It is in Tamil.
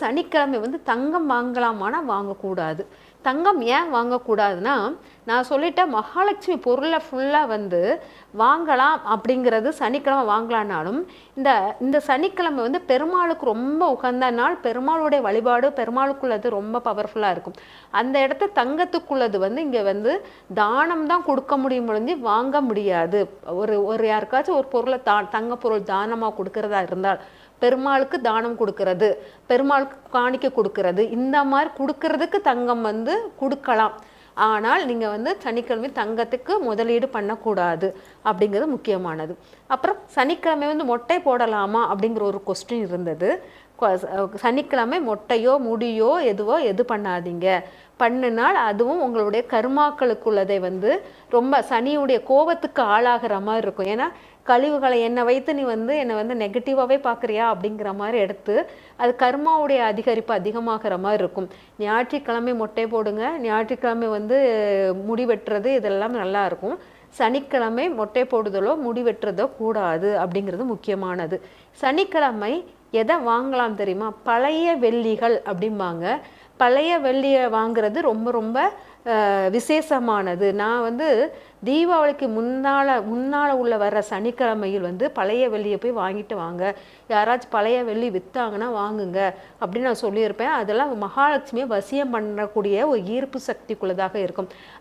சனிக்கிழமை வந்து தங்கம் வாங்கலாமானா வாங்கக்கூடாது. தங்கம் ஏன் வாங்கக்கூடாதுன்னா நான் சொல்லிட்டேன் மகாலட்சுமி பொருளை ஃபுல்லாக வந்து வாங்கலாம் அப்படிங்கிறது சனிக்கிழமை வாங்கலான்னாலும் இந்த இந்த சனிக்கிழமை வந்து பெருமாளுக்கு ரொம்ப உகந்த நாள் பெருமாளுடைய வழிபாடு பெருமாளுக்குள்ளது ரொம்ப பவர்ஃபுல்லாக இருக்கும். அந்த இடத்த தங்கத்துக்குள்ளது வந்து இங்கே வந்து தானம் தான் கொடுக்க முடியும் முடிஞ்சு வாங்க முடியாது. ஒரு ஒரு யாருக்காச்சும் ஒரு பொருளை தா தங்க பொருள் தானமாக கொடுக்கறதா இருந்தால் பெருமாளுக்கு தானம் கொடுக்கறது. கால் காணிக்க கொடுக்கறது. இந்த மாதிரி கொடுக்கறதுக்கு தங்கம் வந்து கொடுக்கலாம். ஆனால் நீங்கள் வந்து சனிக்கிழமை தங்கத்துக்கு முதலீடு பண்ணக்கூடாது அப்படிங்கிறது முக்கியமானது. அப்புறம் சனிக்கிழமை வந்து மொட்டை போடலாமா அப்படிங்கிற ஒரு கொஸ்டின் இருந்தது. சனிக்கிழமை மொட்டையோ முடியோ எதுவோ எது பண்ணாதீங்க. பண்ணினால் அதுவும் உங்களுடைய கர்மாக்களுக்குள்ளதை வந்து ரொம்ப சனியுடைய கோபத்துக்கு ஆளாகிற மாதிரி இருக்கும். ஏன்னா கழிவுகளை என்னை வைத்து நீ வந்து என்னை வந்து நெகட்டிவாகவே பார்க்குறியா அப்படிங்கிற மாதிரி எடுத்து அது கர்மாவுடைய அதிகரிப்பு அதிகமாகிற மாதிரி இருக்கும். ஞாயிற்றுக்கிழமை மொட்டை போடுங்க. ஞாயிற்றுக்கிழமை வந்து முடி வெட்டுறது இதெல்லாம் நல்லாயிருக்கும் சனிக்கிழமை மொட்டை போடுதலோ முடி வெட்டுறதோ கூடாது அப்படிங்கிறது முக்கியமானது. சனிக்கிழமை எதை வாங்கலாம் தெரியுமா? பழைய வெள்ளிகள் அப்படிம்பாங்க. பழைய வெள்ளியை வாங்குறது ரொம்ப ரொம்ப விசேஷமானது. நான் வந்து தீபாவளிக்கு முன்னால் முன்னால் உள்ள வர்ற சனிக்கிழமையில் வந்து பழைய வெள்ளியை போய் வாங்கிட்டு வாங்க. யாராச்சும் பழைய வெள்ளி விற்றாங்கன்னா வாங்குங்க அப்படின்னு நான் சொல்லியிருப்பேன். அதெல்லாம் மகாலட்சுமியை வசியம் பண்ணக்கூடிய ஒரு ஈர்ப்பு சக்திக்குள்ளதாக இருக்கும்.